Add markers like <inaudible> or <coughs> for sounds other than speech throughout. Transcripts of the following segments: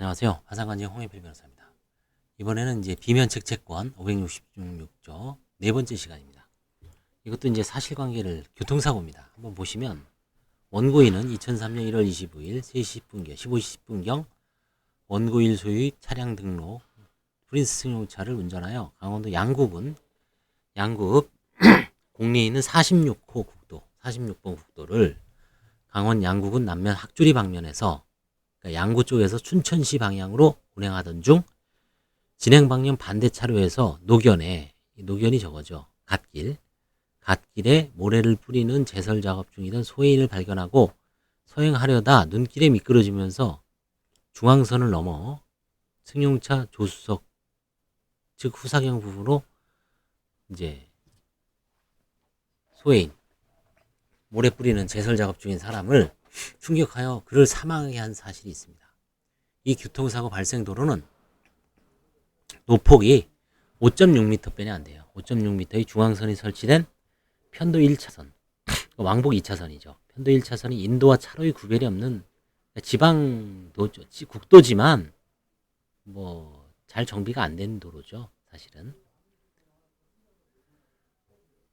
안녕하세요. 화상관계 홍해필 변호사입니다. 이번에는 이제 비면 책 채권 566조 네 번째 시간입니다. 이것도 이제 사실관계를 교통사고입니다. 한번 보시면 원고인은 2003년 1월 25일 3시 10분경, 15시 10분경 원고일 소유의 차량 등록 프린스 승용차를 운전하여 강원도 양구군 양구읍 <clears throat> 공리에 있는 46호 국도, 46번 국도를 강원 양구군 남면 학주리 방면에서 양구 쪽에서 춘천시 방향으로 운행하던 중 진행 방향 반대 차로에서 노견에 이 노견이 저거죠. 갓길. 갓길에 모래를 뿌리는 제설 작업 중이던 소해인을 발견하고 서행하려다 눈길에 미끄러지면서 중앙선을 넘어 승용차 조수석 즉 후사경 부분으로 이제 소해인 모래 뿌리는 제설 작업 중인 사람을 충격하여 그를 사망하게 한 사실이 있습니다. 이 교통사고 발생 도로는 노폭이 5.6m뿐이 안 돼요. 5.6m의 중앙선이 설치된 편도 1차선, 왕복 2차선이죠. 편도 1차선이 인도와 차로의 구별이 없는 지방도 국도지만 뭐 잘 정비가 안 된 도로죠. 사실은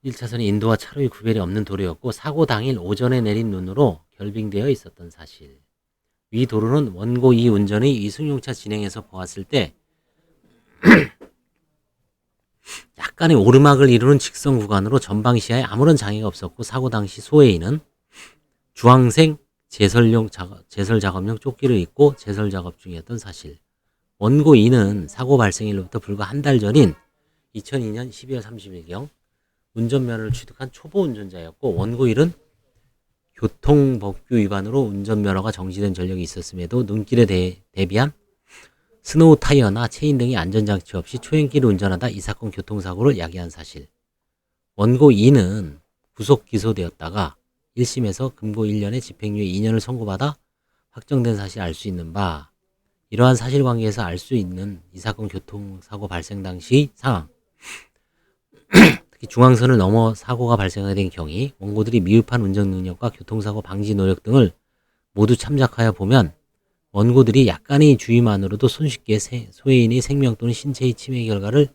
1차선이 인도와 차로의 구별이 없는 도로였고 사고 당일 오전에 내린 눈으로 결빙되어 있었던 사실. 위 도로는 원고 이 운전의 이승용차 진행해서 보았을 때 <clears throat> 약간의 오르막을 이루는 직선 구간으로 전방 시야에 아무런 장애가 없었고 사고 당시 소해인은 주황색 제설용 작업, 제설 작업용 조끼를 입고 제설 작업 중이었던 사실. 원고 이는 사고 발생일로부터 불과 한 달 전인 2002년 12월 30일경 운전면허를 취득한 초보 운전자였고 원고 일은 교통법규 위반으로 운전면허가 정지된 전력이 있었음에도 눈길에 대, 대비한 스노우 타이어나 체인 등의 안전장치 없이 초행길을 운전하다 이 사건 교통사고를 야기한 사실. 원고 2는 구속 기소되었다가 1심에서 금고 1년에 집행유예 2년을 선고받아 확정된 사실 알 수 있는 바 이러한 사실관계에서 알 수 있는 이 사건 교통사고 발생 당시 상황 <clears throat> 특히 중앙선을 넘어 사고가 발생하게 된 경위 원고들이 미흡한 운전 능력과 교통사고 방지 노력 등을 모두 참작하여 보면 원고들이 약간의 주의만으로도 손쉽게 세- 소해인의 생명 또는 신체의 침해 결과를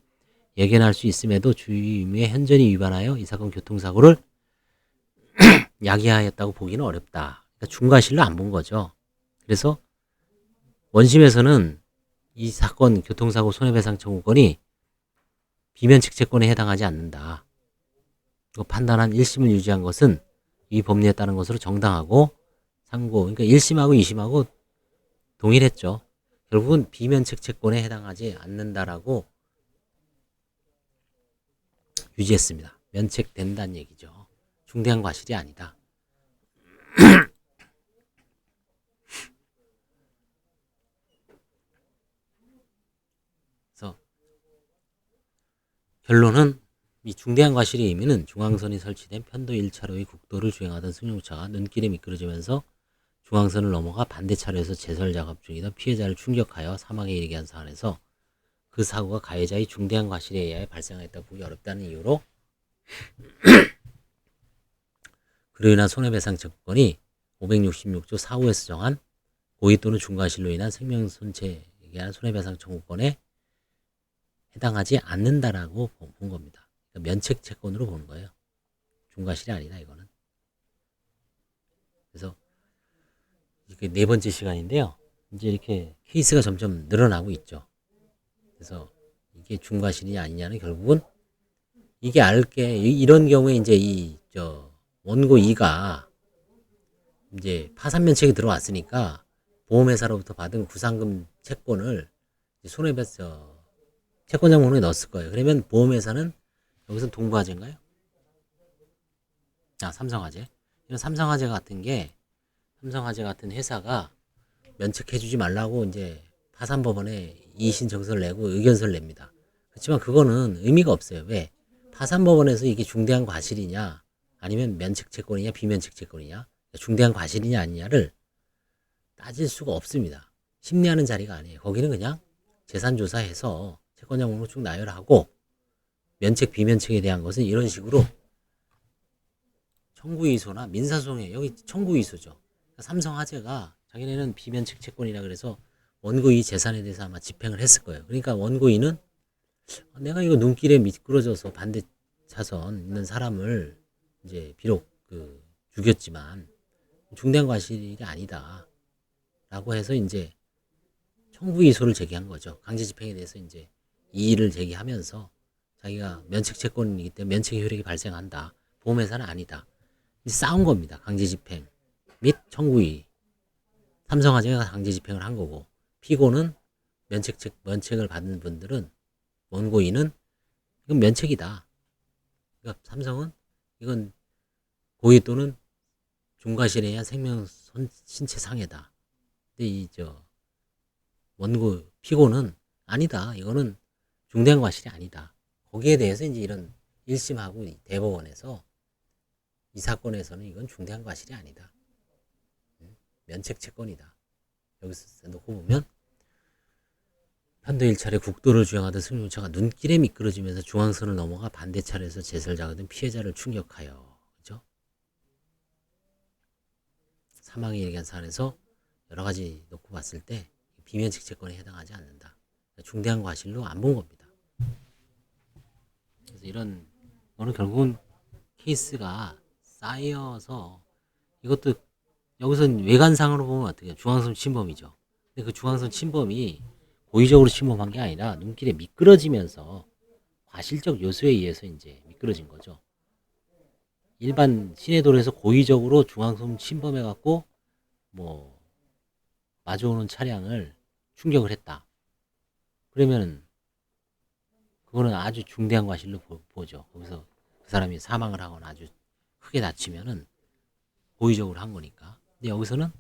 예견할 수 있음에도 주의 의무에 현저히 위반하여 이 사건 교통사고를 <clears throat> 야기하였다고 보기는 어렵다. 그러니까 중과실로 안 본 거죠. 그래서 원심에서는 이 사건 교통사고 손해배상 청구권이 비면책 채권에 해당하지 않는다. 그 판단한 1심을 유지한 것은 이 법리에 따른 것으로 정당하고 상고, 그러니까 1심하고 2심하고 동일했죠. 결국은 비면책 채권에 해당하지 않는다라고 유지했습니다. 면책된다는 얘기죠. 중대한 과실이 아니다. 결론은 이 중대한 과실의 의미는 중앙선이 설치된 편도 1차로의 국도를 주행하던 승용차가 눈길에 미끄러지면서 중앙선을 넘어가 반대 차로에서 제설 작업 중이던 피해자를 충격하여 사망에 이르게 한 사안에서 그 사고가 가해자의 중대한 과실에 의하여 발생하였다 보기 어렵다는 이유로 <clears throat> 그로 인한 손해배상 채권이 566조 4호에서 정한 고의 또는 중과실로 인한 생명 손체에 의한 손해배상 청구권에 해당하지 않는다라고 보- 본 겁니다. 그러니까 면책 채권으로 보는 거예요. 중과실이 아니다 이거는. 그래서 이게 네 번째 시간인데요. 이제 이렇게 케이스가 점점 늘어나고 있죠. 그래서 이게 중과실이 아니냐는 결국은 이게 알게 이- 이런 경우에 이제 이 저 원고 2가 이제 파산 면책이 들어왔으니까 보험회사로부터 받은 구상금 채권을 이제 손해배서 채권자문에 넣었을 거예요. 그러면 보험회사는 여기서 동부화재인가요? 아, 삼성화재. 이런 삼성화재 같은 게 삼성화재 같은 회사가 면책해주지 말라고 이제 파산법원에 이의신 정서를 내고 의견서를 냅니다. 그렇지만 그거는 의미가 없어요. 왜? 파산법원에서 이게 중대한 과실이냐, 아니면 면책채권이냐, 비면책채권이냐, 중대한 과실이냐 아니냐를 따질 수가 없습니다. 심리하는 자리가 아니에요. 거기는 그냥 재산조사해서 목록 쭉 나열하고 면책, 비면책에 대한 것은 이런 식으로 청구이소나 민사소송에 여기 청구이소죠. 삼성화재가 자기네는 비면책 채권이라 그래서 원고이 재산에 대해서 아마 집행을 했을 거예요. 그러니까 원고인은 내가 이거 눈길에 미끄러져서 반대 차선 있는 사람을 이제 비록 그 죽였지만 중대한 과실이 아니다. 라고 해서 이제 청구 이소를 제기한 거죠. 강제 집행에 대해서 이제 이의를 제기하면서 자기가 면책 채권이기 때문에 면책 효력이 발생한다. 보험회사는 아니다. 이제 싸운 겁니다. 강제 집행 및 청구이. 삼성화재가 강제 집행을 한 거고 피고는 면책 책 면책을 받는 분들은 원고인은 이건 면책이다. 그러니까 삼성은 이건 고의 또는 중과실에 의한 생명 손, 신체 상해다. 근데 이 저 원고 피고는 아니다. 이거는 중대한 과실이 아니다. 거기에 대해서 이제 이런 1심하고 이 대법원에서 이 사건에서는 이건 중대한 과실이 아니다. 음, 면책 채권이다. 여기서 놓고 보면 편도 일 차례 국도를 주행하던 승용차가 눈길에 미끄러지면서 중앙선을 넘어가 반대 차례에서 제설자가 된 피해자를 충격하여 그죠? 사망에 이르게 사안에서 여러 가지 놓고 봤을 때 비면책 채권에 해당하지 않는다. 중대한 과실로 안 본 겁니다. 그래서 이런 거는 결국은 케이스가 쌓여서 이것도 여기서 외관상으로 보면 어떻게? 중앙선 침범이죠. 근데 그 중앙선 침범이 고의적으로 침범한 게 아니라 눈길에 미끄러지면서 과실적 요소에 의해서 이제 미끄러진 거죠. 일반 시내도로에서 고의적으로 중앙선 침범해 갖고 뭐 마주오는 차량을 충격을 했다. 그러면은 그거는 아주 중대한 과실로 보, 보죠. 거기서 그 사람이 사망을 하거나 아주 크게 다치면은 고의적으로 한 거니까. 근데 여기서는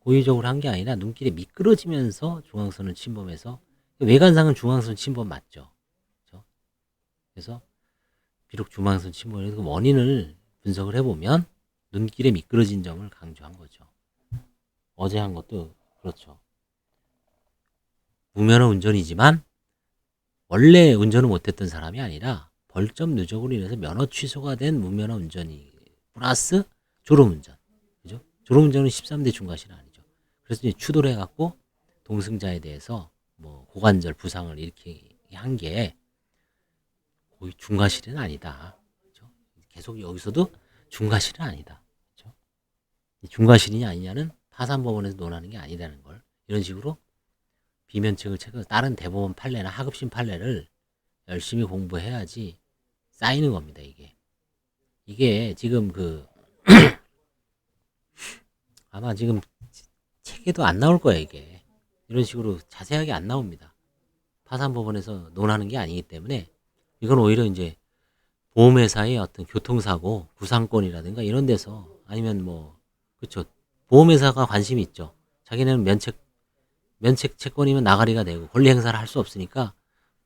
고의적으로 한 게 아니라 눈길에 미끄러지면서 중앙선을 침범해서 외관상은 중앙선 침범 맞죠. 그렇죠? 그래서 비록 중앙선 침범의 그 원인을 분석을 해보면 눈길에 미끄러진 점을 강조한 거죠. 어제 한 것도 그렇죠. 무면허 운전이지만 원래 운전을 못했던 사람이 아니라 벌점 누적으로 인해서 면허 취소가 된 무면허 운전이 플러스 졸음운전. 그죠? 졸음운전은 13대 중과실 아니죠. 그래서 이제 추돌해 갖고 동승자에 대해서 뭐 고관절 부상을 이렇게 한 게 거의 중과실은 아니다. 그죠? 계속 여기서도 중과실은 아니다. 그죠? 중과실이냐 아니냐는 파산법원에서 논하는 게 아니다는 걸 이런 식으로 비면책을 체크 다른 대법원 판례나 하급심 판례를 열심히 공부해야지 쌓이는 겁니다 이게. 이게 지금 그 <coughs> 아마 지금 책에도 안 나올 거예요 이게. 이런 식으로 자세하게 안 나옵니다. 파산 법원에서 논하는 게 아니기 때문에 이건 오히려 이제 보험회사의 어떤 교통사고 구상권이라든가 이런 데서 아니면 뭐 그렇죠 보험회사가 관심이 있죠. 자기네는 면책 면책 채권이면 나가리가 되고 권리 행사를 할 수 없으니까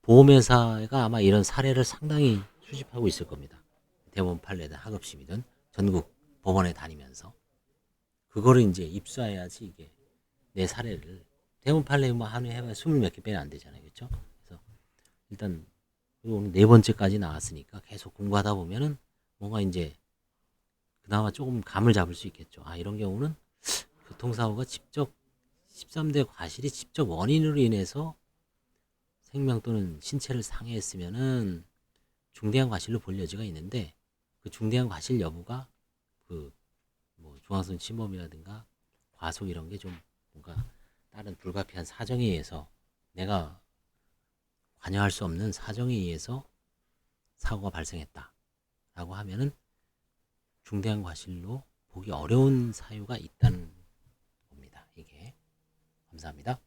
보험회사가 아마 이런 사례를 상당히 수집하고 있을 겁니다. 대법원 판례든 하급심이든 전국 법원에 다니면서 그거를 이제 입수해야지 이게 내 사례를 대법원 판례 뭐 한해 해봐야 스물 몇개 빼면 안 되잖아요, 그렇죠? 그래서 일단 오늘 네 번째까지 나왔으니까 계속 공부하다 보면은 뭔가 이제 그나마 조금 감을 잡을 수 있겠죠. 아 이런 경우는 교통사고가 직접 13대 과실이 직접 원인으로 인해서 생명 또는 신체를 상해했으면은 중대한 과실로 볼 여지가 있는데 그 중대한 과실 여부가 그 뭐 중앙선 침범이라든가 과속 이런 게 좀 뭔가 다른 불가피한 사정에 의해서 내가 관여할 수 없는 사정에 의해서 사고가 발생했다라고 하면은 중대한 과실로 보기 어려운 사유가 있다는 감사합니다.